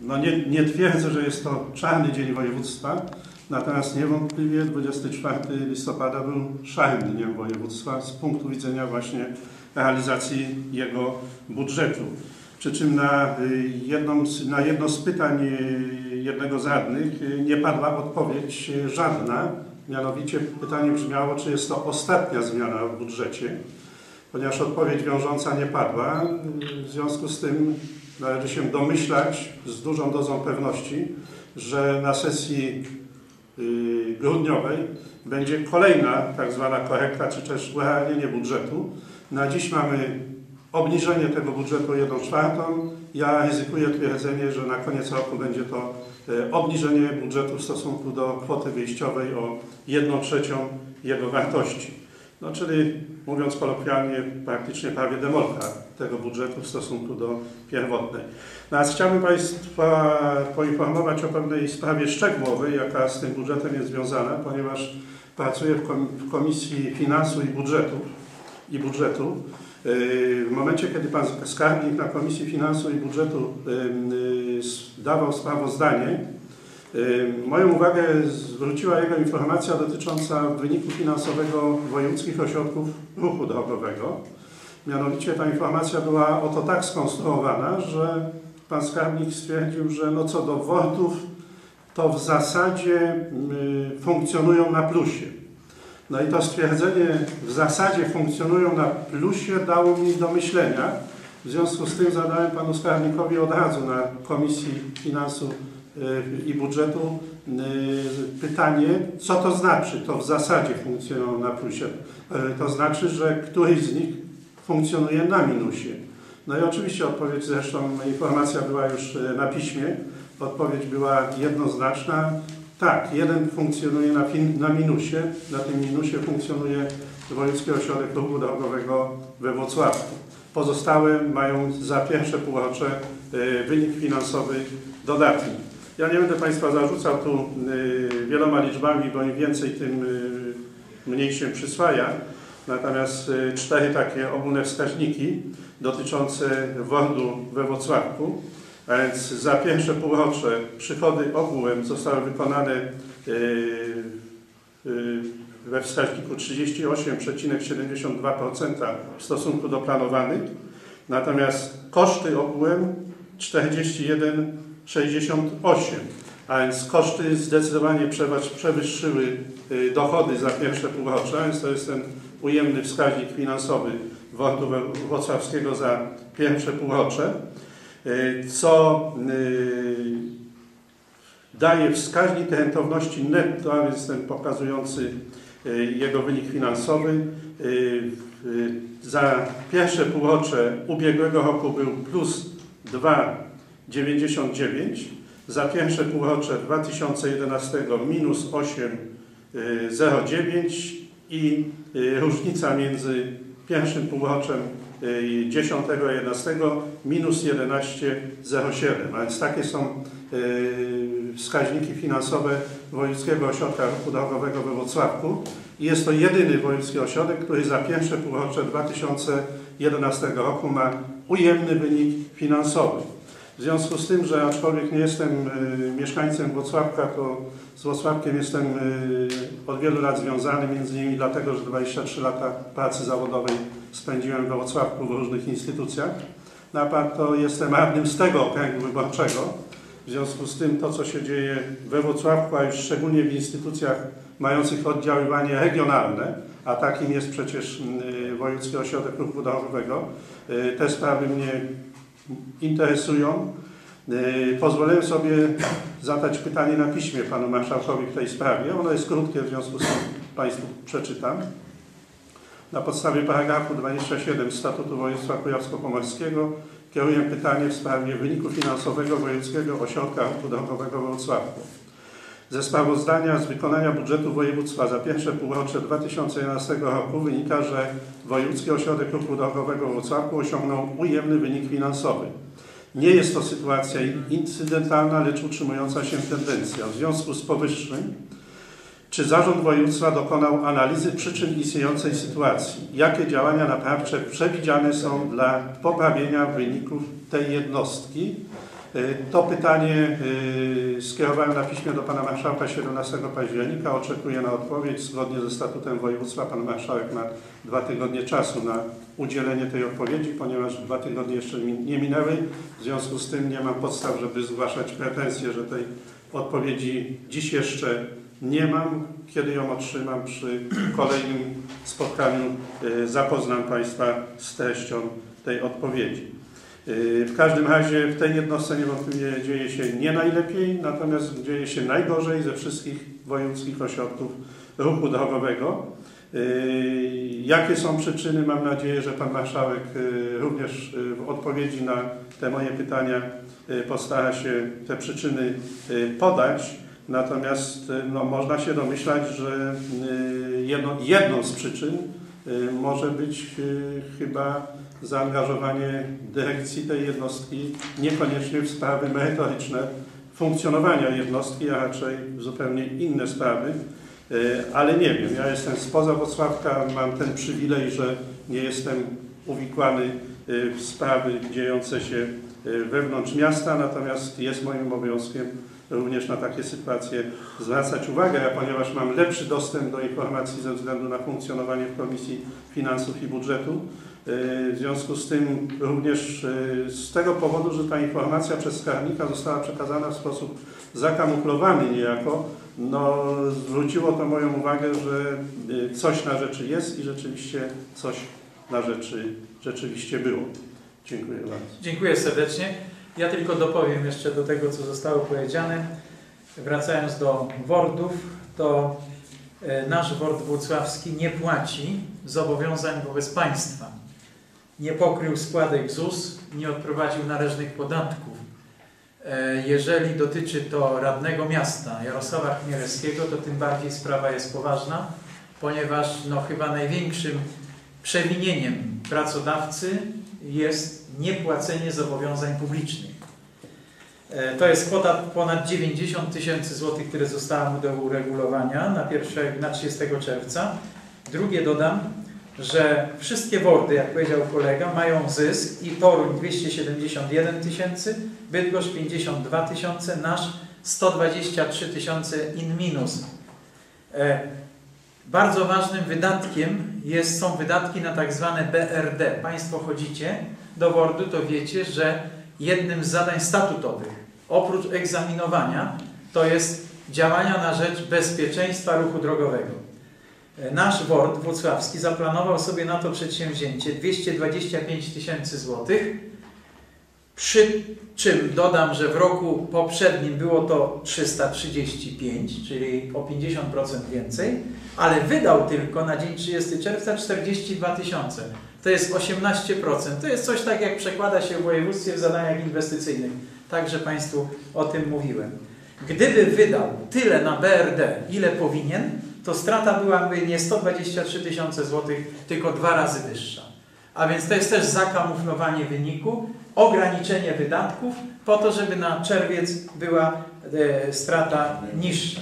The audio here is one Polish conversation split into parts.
no nie, nie twierdzę, że jest to czarny dzień województwa, natomiast niewątpliwie 24 listopada był szarym dniem województwa z punktu widzenia właśnie realizacji jego budżetu. Przy czym na, y, jedną, na jedno z pytań y, jednego z radnych y, nie padła odpowiedź żadna. Mianowicie pytanie brzmiało, czy jest to ostatnia zmiana w budżecie, ponieważ odpowiedź wiążąca nie padła. W związku z tym należy się domyślać z dużą dozą pewności, że na sesji y, grudniowej będzie kolejna tak zwana korekta, czy też urealnienie budżetu. Na dziś mamy obniżenie tego budżetu o 1 czwartą. Ja ryzykuję twierdzenie, że na koniec roku będzie to e, obniżenie budżetu w stosunku do kwoty wyjściowej o 1 trzecią jego wartości. No, czyli mówiąc kolokwialnie, praktycznie prawie demolka tego budżetu w stosunku do pierwotnej. Natomiast chciałbym Państwa poinformować o pewnej sprawie szczegółowej, jaka z tym budżetem jest związana, ponieważ pracuję w kom- w Komisji Finansu i Budżetu i budżetu. Yy, W momencie, kiedy pan skarbnik na Komisji Finansu i Budżetu yy, s- dawał sprawozdanie, yy, moją uwagę zwróciła jego informacja dotycząca wyniku finansowego wojewódzkich ośrodków ruchu drogowego. Mianowicie ta informacja była oto tak skonstruowana, że pan skarbnik stwierdził, że no co do WORD-ów, to w zasadzie yy, funkcjonują na plusie. No i to stwierdzenie w zasadzie funkcjonują na plusie dało mi do myślenia. W związku z tym zadałem panu skarbnikowi od razu na Komisji Finansów y, i Budżetu y, pytanie, co to znaczy, to w zasadzie funkcjonują na plusie. Y, To znaczy, że któryś z nich funkcjonuje na minusie. No i oczywiście odpowiedź, zresztą informacja była już y, na piśmie, odpowiedź była jednoznaczna. Tak, jeden funkcjonuje na, na minusie, na tym minusie funkcjonuje Wojewódzki Ośrodek Ruchu Drogowego we Wrocławiu. Pozostałe mają za pierwsze półrocze wynik finansowy dodatni. Ja nie będę Państwa zarzucał tu y, wieloma liczbami, bo im więcej, tym y, mniej się przyswaja. Natomiast y, cztery takie ogólne wskaźniki dotyczące WORD-u we Wrocławku. A więc za pierwsze półrocze przychody ogółem zostały wykonane we wskaźniku 38,72% w stosunku do planowanych, natomiast koszty ogółem 41,68%, a więc koszty zdecydowanie przewyższyły yy, dochody za pierwsze półrocze, a więc to jest ten ujemny wskaźnik finansowy WORD-u wrocławskiego za pierwsze półrocze co y, daje wskaźnik rentowności netto, a więc ten pokazujący y, jego wynik finansowy. Y, y, Za pierwsze półrocze ubiegłego roku był plus 2,99, za pierwsze półrocze 2011 minus 8,09 i y, różnica między pierwszym półroczem y, 10 i 11 minus 11,07. A więc takie są y, wskaźniki finansowe Wojewódzkiego Ośrodka Ruchu Drogowego we Wrocławku. I jest to jedyny wojewódzki ośrodek, który za pierwsze półrocze 2011 roku ma ujemny wynik finansowy. W związku z tym, że aczkolwiek nie jestem y, mieszkańcem Wrocławka, to z Wrocławkiem jestem y, od wielu lat związany, między innymi dlatego, że 23 lata pracy zawodowej spędziłem we Wrocławku w różnych instytucjach. No, a to jestem radnym z tego okręgu wyborczego. W związku z tym to, co się dzieje we Wrocławku, a już szczególnie w instytucjach mających oddziaływanie regionalne, a takim jest przecież y, Wojewódzki Ośrodek Ruchu y, te sprawy mnie interesują. Y, Pozwolę sobie zadać pytanie na piśmie panu marszałkowi w tej sprawie. Ono jest krótkie, w związku z tym Państwu przeczytam. Na podstawie paragrafu 27 Statutu Województwa Kujawsko-Pomorskiego kieruję pytanie w sprawie wyniku finansowego Wojewódzkiego Ośrodka Ruchu Drogowego we Wrocławku. Ze sprawozdania z wykonania budżetu województwa za pierwsze półrocze 2011 roku wynika, że Wojewódzki Ośrodek Ruchu Drogowego we Wrocławku osiągnął ujemny wynik finansowy. Nie jest to sytuacja incydentalna, lecz utrzymująca się tendencja. W związku z powyższym, czy Zarząd Województwa dokonał analizy przyczyn istniejącej sytuacji? Jakie działania naprawcze przewidziane są dla poprawienia wyników tej jednostki? To pytanie skierowałem na piśmie do Pana Marszałka 17 października. Oczekuję na odpowiedź. Zgodnie ze statutem województwa Pan Marszałek ma dwa tygodnie czasu na udzielenie tej odpowiedzi, ponieważ dwa tygodnie jeszcze nie minęły. W związku z tym nie mam podstaw, żeby zgłaszać pretensje, że tej odpowiedzi dziś jeszcze nie mam. Kiedy ją otrzymam przy kolejnym spotkaniu, zapoznam Państwa z treścią tej odpowiedzi. W każdym razie w tej jednostce niewątpliwie dzieje się nie najlepiej, natomiast dzieje się najgorzej ze wszystkich wojewódzkich ośrodków ruchu drogowego. Jakie są przyczyny? Mam nadzieję, że Pan Marszałek również w odpowiedzi na te moje pytania postara się te przyczyny podać. Natomiast no, można się domyślać, że jedno, jedną z przyczyn może być chyba zaangażowanie dyrekcji tej jednostki niekoniecznie w sprawy merytoryczne funkcjonowania jednostki, a raczej w zupełnie inne sprawy. Ale nie wiem, ja jestem spoza Wrocławka, mam ten przywilej, że nie jestem uwikłany w sprawy dziejące się wewnątrz miasta, natomiast jest moim obowiązkiem również na takie sytuacje zwracać uwagę, a ponieważ mam lepszy dostęp do informacji ze względu na funkcjonowanie w Komisji Finansów i Budżetu, w związku z tym również z tego powodu, że ta informacja przez skarbnika została przekazana w sposób zakamuflowany niejako, no, zwróciło to moją uwagę, że coś na rzeczy jest i rzeczywiście coś na rzeczy rzeczywiście było. Dziękuję bardzo. Dziękuję serdecznie. Ja tylko dopowiem jeszcze do tego, co zostało powiedziane. Wracając do wordów, to nasz word włocławski nie płaci zobowiązań wobec państwa nie pokrył składek ZUS, nie odprowadził należnych podatków. Jeżeli dotyczy to radnego miasta Jarosława Chmielewskiego, to tym bardziej sprawa jest poważna, ponieważ no, chyba największym przewinieniem pracodawcy jest niepłacenie zobowiązań publicznych. To jest kwota ponad 90 tysięcy złotych, które zostały mu do uregulowania na, 1, na 30 czerwca. Drugie dodam, że wszystkie wordy, jak powiedział kolega, mają zysk i Toruń 271 tysięcy, Bydgoszcz 52 tysiące, nasz 123 tysiące in minus. E, bardzo ważnym wydatkiem jest, są wydatki na tak zwane BRD. Państwo chodzicie do WORDu, to wiecie, że jednym z zadań statutowych, oprócz egzaminowania, to jest działania na rzecz bezpieczeństwa ruchu drogowego. Nasz WORD włocławski zaplanował sobie na to przedsięwzięcie 225 tysięcy złotych, przy czym dodam, że w roku poprzednim było to 335, czyli o 50% więcej, ale wydał tylko na dzień 30 czerwca 42 tysiące. To jest 18%. To jest coś tak, jak przekłada się w województwie w zadaniach inwestycyjnych. Także Państwu o tym mówiłem. Gdyby wydał tyle na BRD, ile powinien, to strata byłaby nie 123 tysiące złotych, tylko dwa razy wyższa. A więc to jest też zakamuflowanie wyniku, ograniczenie wydatków po to, żeby na czerwiec była e, strata niższa.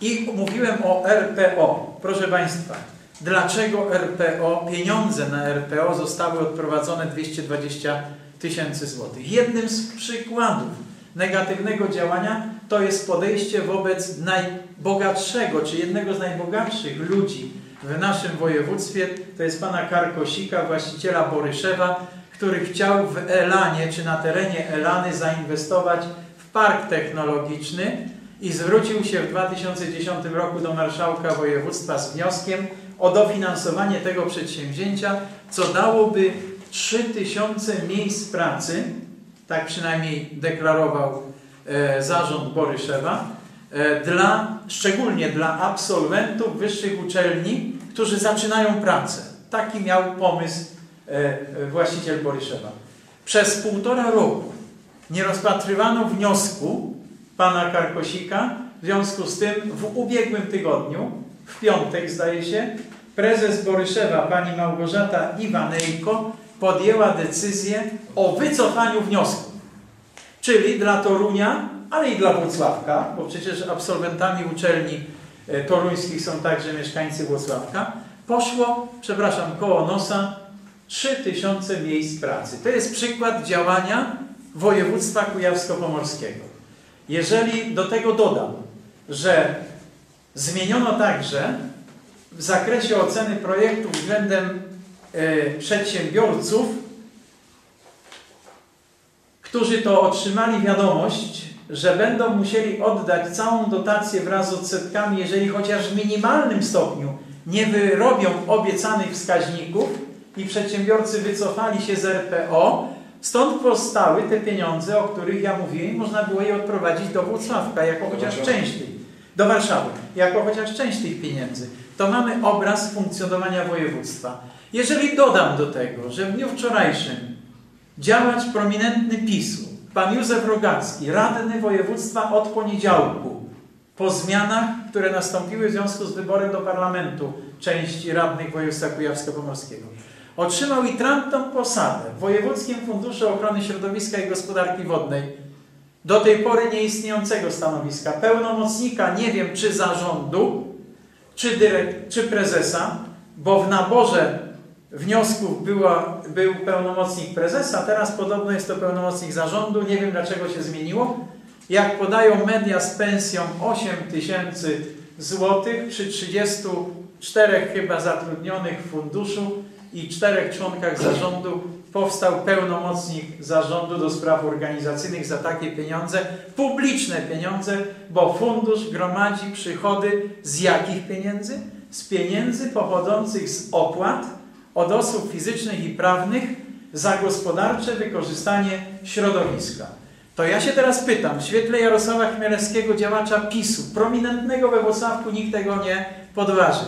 I mówiłem o RPO. Proszę Państwa, dlaczego RPO, pieniądze na RPO zostały odprowadzone 220 tysięcy złotych? Jednym z przykładów negatywnego działania to jest podejście wobec najbogatszego, czy jednego z najbogatszych ludzi w naszym województwie, to jest pana Karkosika, właściciela Boryszewa, który chciał w Elanie, czy na terenie Elany zainwestować w park technologiczny i zwrócił się w 2010 roku do marszałka województwa z wnioskiem o dofinansowanie tego przedsięwzięcia, co dałoby 3000 miejsc pracy, tak przynajmniej deklarował e, zarząd Boryszewa, e, dla, szczególnie dla absolwentów wyższych uczelni, którzy zaczynają pracę. Taki miał pomysł właściciel Boryszewa. Przez półtora roku nie rozpatrywano wniosku pana Karkosika, w związku z tym w ubiegłym tygodniu, w piątek zdaje się, prezes Boryszewa, pani Małgorzata Iwanejko, podjęła decyzję o wycofaniu wniosku. Czyli dla Torunia, ale i dla Włocławka, bo przecież absolwentami uczelni e, toruńskich są także mieszkańcy Włocławka, poszło, przepraszam, koło nosa 3000 miejsc pracy. To jest przykład działania województwa kujawsko-pomorskiego. Jeżeli do tego dodam, że zmieniono także w zakresie oceny projektu względem e, przedsiębiorców, którzy to otrzymali wiadomość, że będą musieli oddać całą dotację wraz z odsetkami, jeżeli chociaż w minimalnym stopniu nie wyrobią obiecanych wskaźników i przedsiębiorcy wycofali się z RPO, stąd powstały te pieniądze, o których ja mówiłem, można było je odprowadzić do Włocławka, jako chociaż część tych, do Warszawy, jako chociaż część tych pieniędzy. To mamy obraz funkcjonowania województwa. Jeżeli dodam do tego, że w dniu wczorajszym działacz prominentny PiSu, pan Józef Rogacki, radny województwa od poniedziałku, po zmianach, które nastąpiły w związku z wyborem do parlamentu części radnych województwa kujawsko-pomorskiego, otrzymał i trantą posadę w Wojewódzkim Funduszu Ochrony Środowiska i Gospodarki Wodnej, do tej pory nieistniejącego stanowiska, pełnomocnika, nie wiem czy zarządu, czy, dyrek, czy prezesa, bo w naborze wniosków była, był pełnomocnik prezesa, teraz podobno jest to pełnomocnik zarządu, nie wiem dlaczego się zmieniło. Jak podają media z pensją 8 tysięcy złotych przy 34 chyba zatrudnionych w funduszu i czterech członkach zarządu powstał pełnomocnik zarządu do spraw organizacyjnych za takie pieniądze, publiczne pieniądze, bo fundusz gromadzi przychody z jakich pieniędzy? Z pieniędzy pochodzących z opłat od osób fizycznych i prawnych za gospodarcze wykorzystanie środowiska. To ja się teraz pytam, w świetle Jarosława Chmielewskiego, działacza PiSu, prominentnego we Włocławku, nikt tego nie podważy.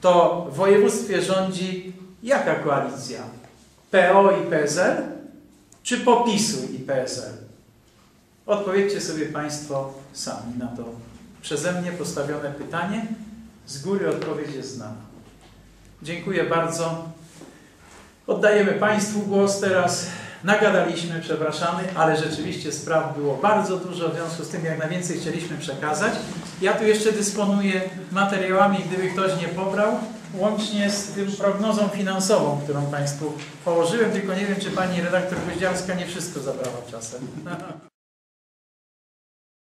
To w województwie rządzi jaka koalicja? PO i PSL? Czy POPiSu i PSL? Odpowiedzcie sobie Państwo sami na to przeze mnie postawione pytanie. Z góry odpowiedź jest znana. Dziękuję bardzo. Oddajemy Państwu głos teraz. Nagadaliśmy, przepraszamy, ale rzeczywiście spraw było bardzo dużo, w związku z tym jak najwięcej chcieliśmy przekazać. Ja tu jeszcze dysponuję materiałami, gdyby ktoś nie pobrał, łącznie z tym prognozą finansową, którą Państwu położyłem, tylko nie wiem, czy Pani redaktor Goździarska nie wszystko zabrała czasem.